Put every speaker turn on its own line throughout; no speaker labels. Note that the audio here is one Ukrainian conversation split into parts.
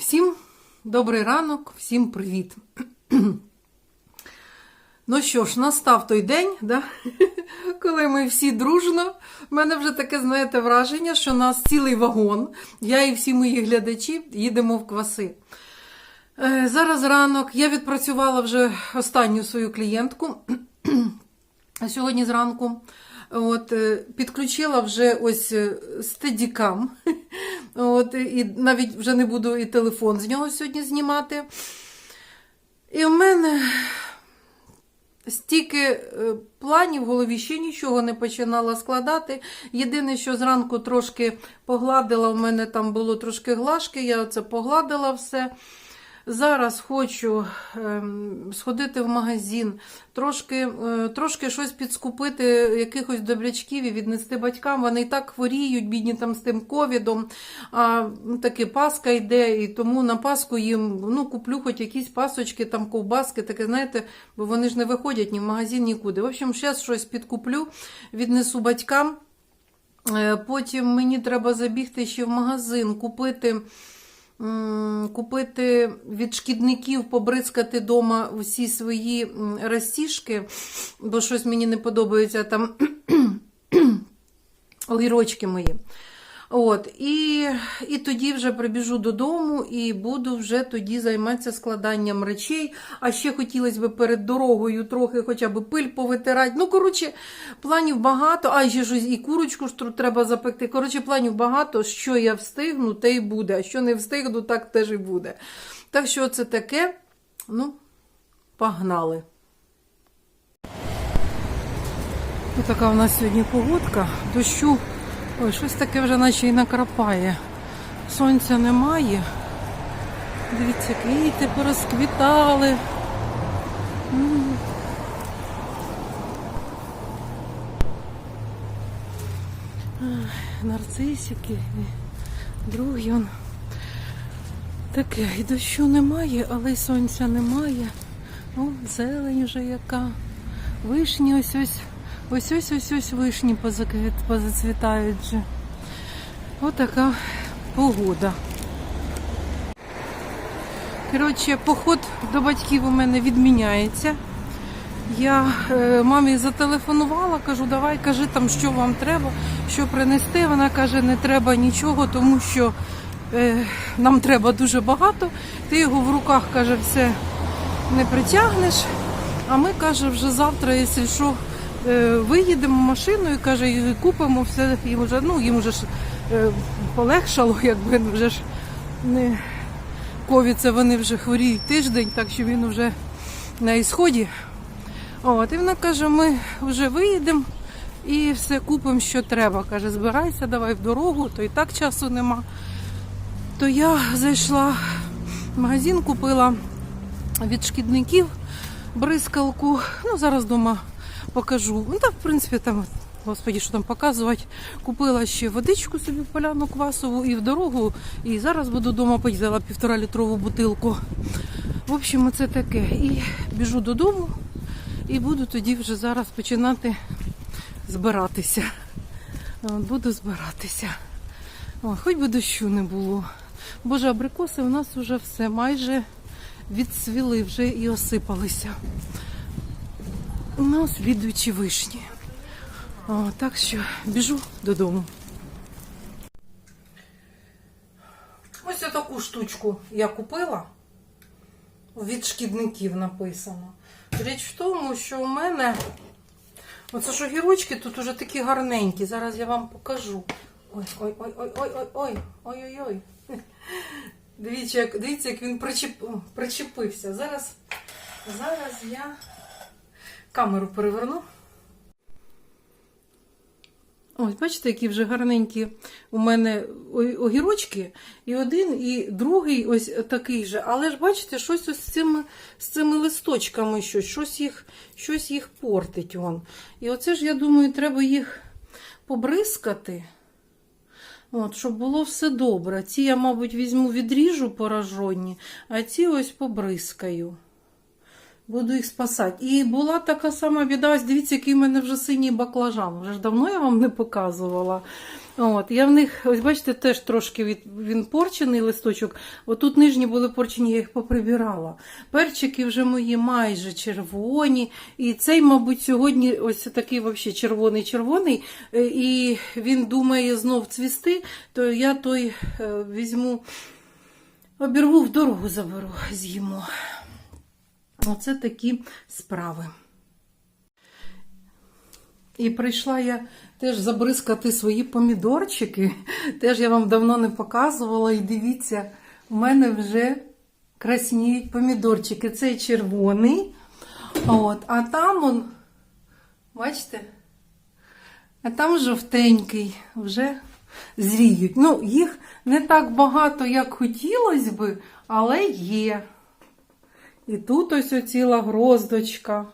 Всім добрий ранок, всім привіт. Ну що ж, настав той день, да? коли ми всі дружно. У мене вже таке, знаєте, враження, що нас цілий вагон. Я і всі мої глядачі їдемо в кваси. Е, Зараз ранок я відпрацювала вже останню свою клієнтку. Сьогодні зранку от, е, підключила вже ось стедікам. От, і навіть вже не буду і телефон з нього сьогодні знімати. І в мене стільки е, планів в голові ще нічого не починала складати. Єдине, що зранку трошки погладила, у мене там було трошки глажки, я це погладила все. Зараз хочу ем, сходити в магазин, трошки, е, трошки щось підскупити, якихось добрячків і віднести батькам. Вони і так хворіють, бідні там з тим ковідом. А ну, таки Пасха йде, і тому на Пасху їм ну, куплю хоч якісь пасочки, там ковбаски, таке, знаєте, бо вони ж не виходять ні в магазин, нікуди. В общем, зараз щось підкуплю, віднесу батькам. Е, Потім мені треба забігти ще в магазин, купити. Купити від шкідників, побризкати вдома всі свої м, розтіжки, бо щось мені не подобається там огірочки мої. От, і, і тоді вже прибіжу додому і буду вже тоді займатися складанням речей. А ще хотілося б перед дорогою трохи хоча б пиль повитирати. Ну, коротше, планів багато, а ще щось і курочку ж треба запекти. Коротше, планів багато, що я встигну, те й буде. А що не встигну, так теж і буде. Так що це таке, ну, погнали. Ось така у нас сьогодні погодка. Дощу. Ой, щось таке вже наче і накрапає. Сонця немає. Дивіться, квіти порозквітали. Нарцисики, другий он. Таке, і дощу немає, але й сонця немає. О, зелень вже яка. Вишні ось ось. Ось ось ось ось вишні позацвітають вже. Отака погода. Коротше, поход до батьків у мене відміняється. Я е, мамі зателефонувала, кажу, давай кажи там, що вам треба, що принести. Вона каже, не треба нічого, тому що е, нам треба дуже багато. Ти його в руках каже, все не притягнеш. А ми каже, вже завтра, якщо що, виїдемо машиною, каже, і купимо все. Їм вже, ну, їм вже ж е, полегшало, якби вже ж не ковід, це вони вже хворіють тиждень, так що він вже на ісході. От, і вона каже, ми вже виїдемо і все купимо, що треба. Каже, збирайся, давай в дорогу, то і так часу нема. То я зайшла в магазин, купила від шкідників бризкалку. Ну, зараз вдома покажу. Ну, так, в принципі, там, господі, що там показувати. Купила ще водичку собі поляну квасову і в дорогу. І зараз буду вдома поїздила півтора літрову бутилку. В общем, це таке. І біжу додому і буду тоді вже зараз починати збиратися. Буду збиратися. О, хоч би дощу не було. Боже, абрикоси у нас вже все майже відсвіли вже і осипалися у нас відуючі вишні. О, Так що біжу додому. Ось таку штучку я купила. Від шкідників написано. Річ в тому, що у мене оце ж огірочки тут уже такі гарненькі. Зараз я вам покажу. Ой-ой-ой-ой-ой-ой-ой. Ой-ой-ой. Дивіться, як дивіться, як він причеп... причепився. Зараз, зараз я камеру переверну. Ось, бачите, які вже гарненькі у мене огірочки. І один, і другий ось такий же. Але ж бачите, щось ось з цими, з цими листочками щось, щось їх, щось їх портить. Вон. І оце ж, я думаю, треба їх побризкати. От, щоб було все добре. Ці я, мабуть, візьму, відріжу поражені, а ці ось побризкаю. Буду їх спасати. І була така сама біда, ось дивіться, який в мене вже синій баклажан. Вже ж давно я вам не показувала. От, я в них, ось бачите, теж трошки від, він порчений листочок. Отут нижні були порчені, я їх поприбирала. Перчики вже мої майже червоні. І цей, мабуть, сьогодні ось такий взагалі червоний-червоний. Е, І він думає знов цвісти, то я той е, візьму, обірву в дорогу заберу, з'їмо. Оце такі справи. І прийшла я теж забризкати свої помідорчики. Теж я вам давно не показувала. І дивіться, у мене вже красніють помідорчики. Цей червоний. От, а там он, бачите? А там жовтенький, вже зріють. Ну, їх не так багато, як хотілося би, але є. І тут ось оціла гроздочка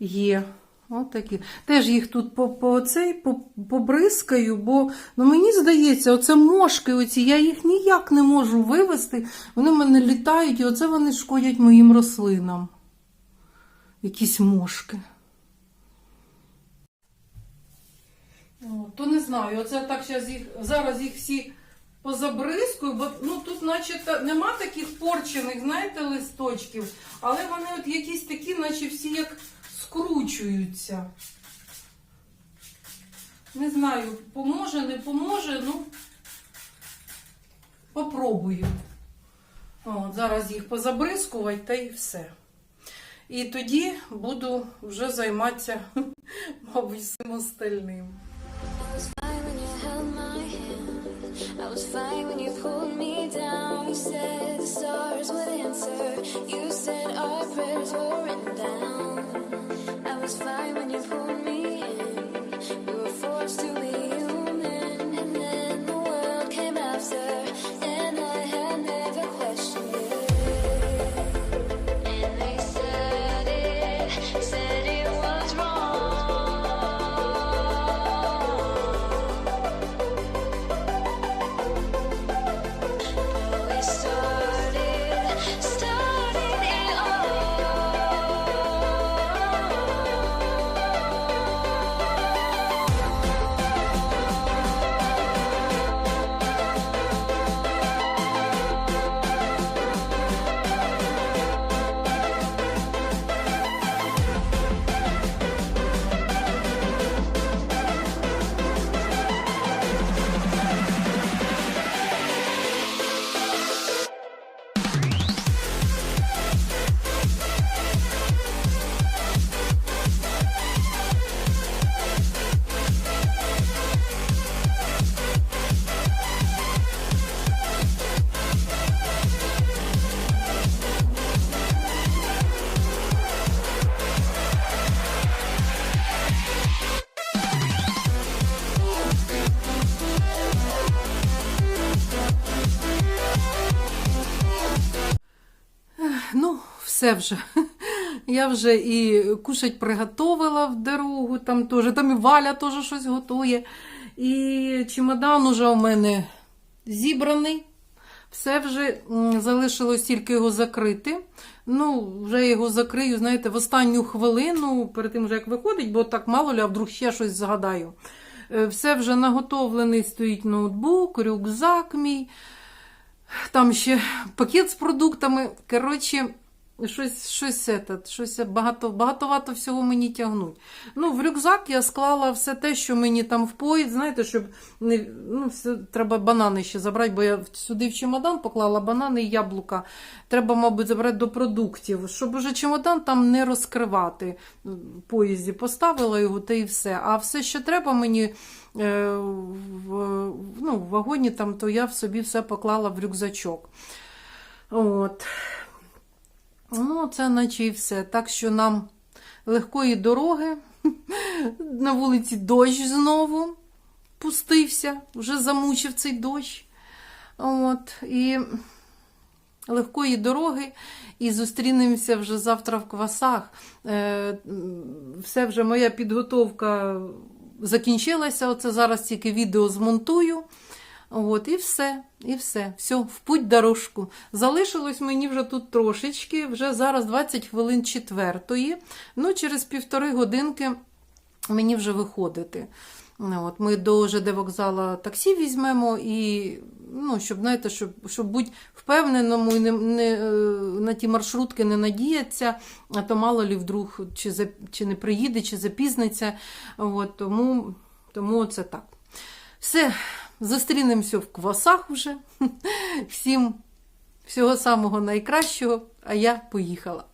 є. От. Теж їх тут по, по цей, по, побризкаю, бо ну, мені здається, оце мошки, оці, я їх ніяк не можу вивести. Вони в мене літають, і оце вони шкодять моїм рослинам. Якісь мошки. О, то не знаю, оце так зараз їх, зараз їх всі позабризкую, бо ну, тут наче нема таких порчених, знаєте, листочків, але вони от якісь такі, наче всі як скручуються. Не знаю, поможе, не поможе, ну попробую. От, зараз їх позабризкувати та і все. І тоді буду вже займатися, мабуть, всім остальним.
Was fine when you pulled me down. You said the stars would answer. You said our prayers were written down. I was fine when you pulled
все вже. Я вже і кушать приготовила в дорогу, там теж, там і Валя теж щось готує. І чемодан уже у мене зібраний. Все вже залишилось тільки його закрити. Ну, вже його закрию, знаєте, в останню хвилину, перед тим, як виходить, бо так мало а вдруг ще щось згадаю. Е, Все вже наготовлений стоїть ноутбук, рюкзак мій. Там ще пакет з продуктами. Коротше, щось, щось, этот, щось багато, багатовато всього мені тягнуть. Ну, в рюкзак я склала все те, що мені там в поїзд, знаєте, щоб не, ну, все, треба банани ще забрати, бо я сюди в чемодан поклала банани і яблука. Треба, мабуть, забрати до продуктів, щоб уже чемодан там не розкривати. В поїзді поставила його та і все. А все, що треба мені е, в, ну, в вагоні, там, то я в собі все поклала в рюкзачок. От. Ну, це наче і все. Так що нам легкої дороги. На вулиці дощ знову пустився, вже замучив цей дощ. От. І легкої дороги. І зустрінемося вже завтра в квасах. Е, Все вже моя підготовка закінчилася. Оце зараз тільки відео змонтую. От, і все. І все, все, в путь дорожку. Залишилось мені вже тут трошечки, вже зараз 20 хвилин четвертої. Ну, через півтори годинки мені вже виходити. От, ми до ЖД вокзала таксі візьмемо і, ну, щоб, знаєте, щоб, щоб бути впевненому не, не, е, на ті маршрутки не надіятися, а то мало лі вдруг чи, за, чи не приїде, чи запізниться. От, тому, тому це так. Все, зустрінемося в квасах вже. Всім всього самого найкращого, а я поїхала.